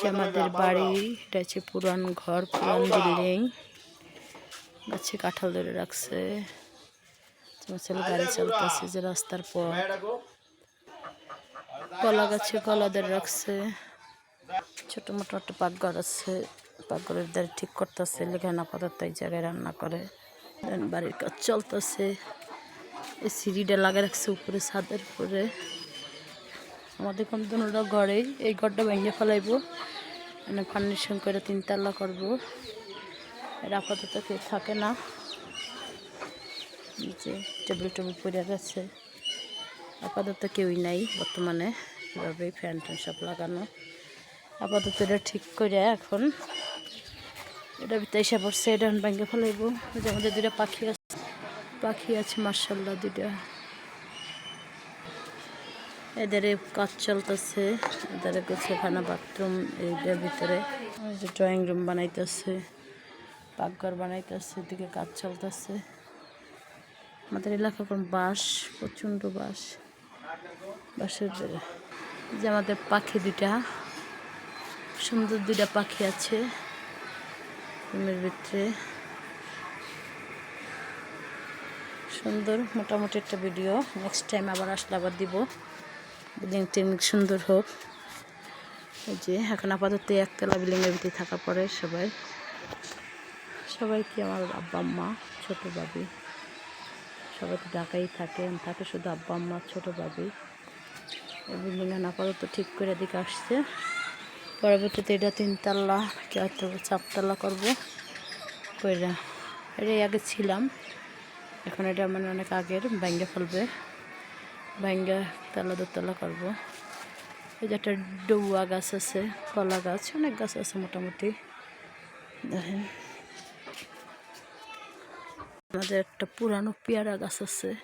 যে আমাদের বাড়ি এটা হচ্ছে পুরান ঘর পুরান বিল্ডিং গাছে কাঁঠাল ধরে রাখছে। তোমার ছেলে গাড়ি চালতেছে যে রাস্তার পর। কলা গাছে কলা ধরে রাখছে। ছোট মোটো একটা পাকঘর আছে। পাকঘরের দ্বারা ঠিক করতেছে লেখান আপাতত এই জায়গায় রান্না করে। বাড়ির কাজ চলতেছে। এই সিঁড়িটা লাগা রাখছে উপরে ছাদের উপরে। আমাদের কোন দুটা ঘরেই এই ঘরটা ভেঙে ফেলাইবো। মানে ফার্নিশন করে তিনতলা করব। এর আপাতত কেউ থাকে না। যে টেবিল টেবিল পড়ে গেছে। আপাতত কেউই নাই বর্তমানে। এভাবেই ফ্যান ট্যান সব লাগানো। আপাতত এটা ঠিক করে এখন এটা ভিতরে এসে পড়ছে, এটা ভেঙে ফেলাইবো। যে আমাদের দুটা পাখি আছে। পাখি আছে মার্শাল্লাহ দুটা এদের কাজ চলতেছে, এদের গোছাখানা বাথরুম, এইটার ভিতরে। ড্রয়িং রুম বানাইতেছে, পাকঘর বানাইতেছে, এদিকে কাজ চলতেছে। আমাদের এলাকা কোন বাঁশ, প্রচণ্ড বাঁশ। বাঁশের যে আমাদের পাখি দুইটা, সুন্দর দুইটা পাখি আছে রুমের ভিতরে। সুন্দর, মোটামুটি একটা ভিডিও নেক্সট টাইম আবার আসলে আবার দিব। বিল্ডিং টিল্ডিং সুন্দর হোক। এই যে, এখন আপাতত একতলা বিল্ডিংয়ের ভিতরে থাকা পরে সবাই। সবাই কি আমার আব্বা আম্মা, ছোটো বাবি সবাই তো ঢাকাই থাকে থাকে শুধু আব্বা আম্মা, ছোটো বাবি এই বিল্ডিংয়ে আপাতত ঠিক করে দিকে আসছে। পরবর্তীতে এটা তিনতলা, কি হয়তো চারতলা করব। কইরা, এটাই আগে ছিলাম। এখন এটা মানে অনেক আগের ব্যাঙ্গে ফেলবে। ব্যাঙ্গে তলা দোতলা করব। এই যে একটা ডৌয়া গাছ আছে, কলা গাছ, অনেক গাছ আছে মোটামুটি। দেখেন। আমাদের একটা পুরানো পেয়ারা গাছ আছে।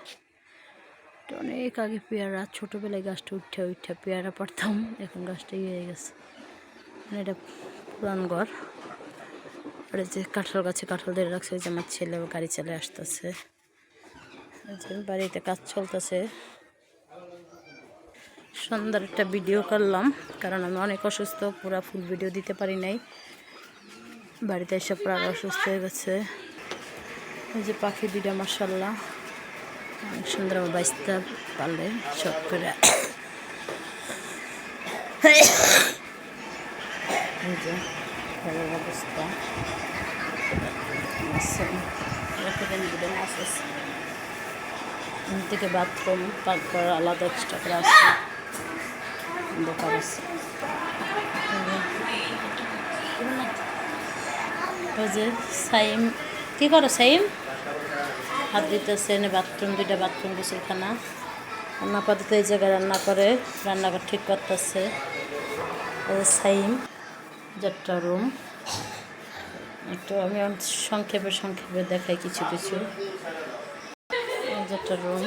অনেক আগে পেয়ারা, ছোটোবেলায় গাছটা উঠে উঠে পেয়ারা পারতাম, এখন গাছটা ইয়ে হয়ে গেছে। মানে এটা পুরান ঘর। আর যে কাঁঠাল গাছে কাঁঠাল ধরে রাখছে যে আমার ছেলে গাড়ি চালে আসতেছে। বাড়িতে কাজ চলতেছে। সুন্দর একটা ভিডিও করলাম, কারণ আমি অনেক অসুস্থ, পুরা ফুল ভিডিও দিতে পারি নাই। বাড়িতে এসে পুরো অসুস্থ হয়ে গেছে। এই যে পাখি দুইটা মাসাল্লাহ অনেক সুন্দর আমার বাঁচতে পারলে সব করে। অবস্থা। থেকে বাথরুম পাকঘর আলাদা এক্সট্রা করে দোকান আছে ওই যে সাইম কি করো সাইম হাত দিতেছে এনে বাথরুম দুইটা বাথরুম গোসলখানা রান্না পদ্ধতি এই জায়গায় রান্না করে রান্নাঘর ঠিক করতেছে সাইম যাত্রা রুম একটু আমি সংক্ষেপে সংক্ষেপে দেখাই কিছু কিছু যাত্রা রুম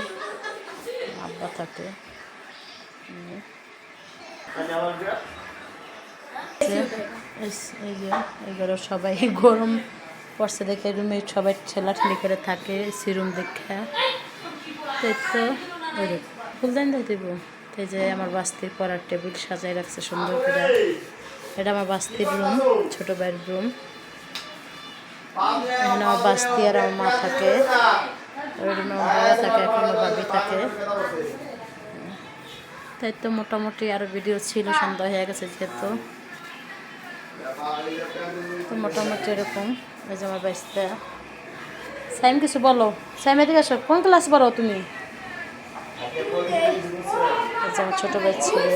আব্বা থাকে এগুলো সবাই গরম পড়ছে দেখে রুমে সবাই ঠেলাঠেলি করে থাকে সিরুম দেখে। তাই তো ফুলদান দাও দিব। তাই যে আমার বাস্তির পড়ার টেবিল সাজাই রাখছে সুন্দর করে। এটা আমার বাস্তির রুম ছোটো ভাইয়ের রুম এখানে আমার বাস্তি আর আমার মা থাকে। ওই রুমে আমার বাবা থাকে এখন আমার ভাবি থাকে। তাই তো মোটামুটি আরও ভিডিও ছিল, সন্ধ্যা হয়ে গেছে যেহেতু। তো মোটামুটি এরকম। এই যে আমার বাইসটা সাইম, কিছু বলো? সাইম, এদিকে আসো। কোন ক্লাস পড়ো তুমি? আমার ছোটো ভাই ছেলে।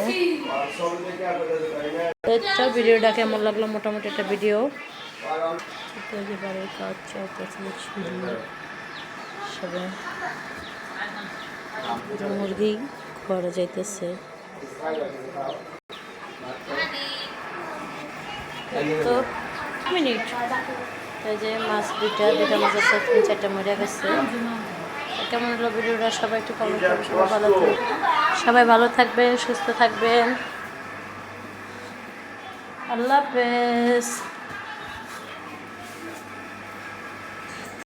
তো ভিডিওটা কেমন লাগল? মোটামুটি একটা ভিডিও মুরগি। ঘরে যাইতেছে। তো মিনিট। এই যে মাছ দুইটা দুইটা মাছ আছে, তিন চারটা মরে গেছে। কেমন হলো ভিডিওটা? সবাই একটু কমেন্ট করবে সবাই ভালো থাকবে সবাই ভালো থাকবেন, সুস্থ থাকবেন। আল্লাহ হাফেজ।